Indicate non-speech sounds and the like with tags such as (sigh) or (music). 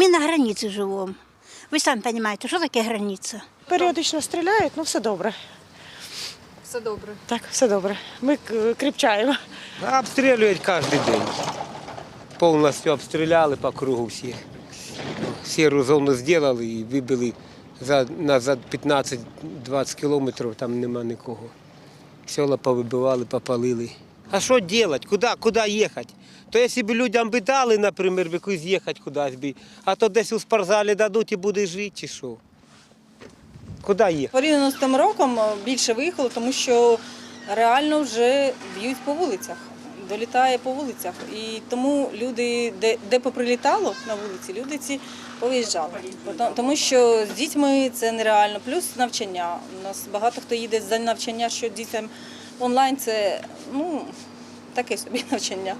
Ми на границі живемо. Ви самі розумієте, що таке границя? Періодично стріляють, ну все добре. Все добре. Так, все добре. Ми кріпчаємо. Обстрілюють кожен день. Повністю обстріляли по кругу всіх. Сіру зону зробили і вибили за, на, за 15-20 кілометрів, там нема нікого. Села повибивали, попалили. А що робити? Куди, куди їхати? То якщо б людям би дали, наприклад, би кудись їхати кудись би, а то десь у спортзалі дадуть і буде жити, чи що? Куди їхати? Порівняно з тим роком е, більше виїхало, тому що реально вже б'ють по вулицях, долітає по вулицях. І тому люди, де, де поприлітало на вулиці, люди ці повиїжджали. Тому що з дітьми це нереально. Плюс навчання. У нас багато хто їде за навчання, що дітям онлайн це ну, таке собі (laughs) навчання.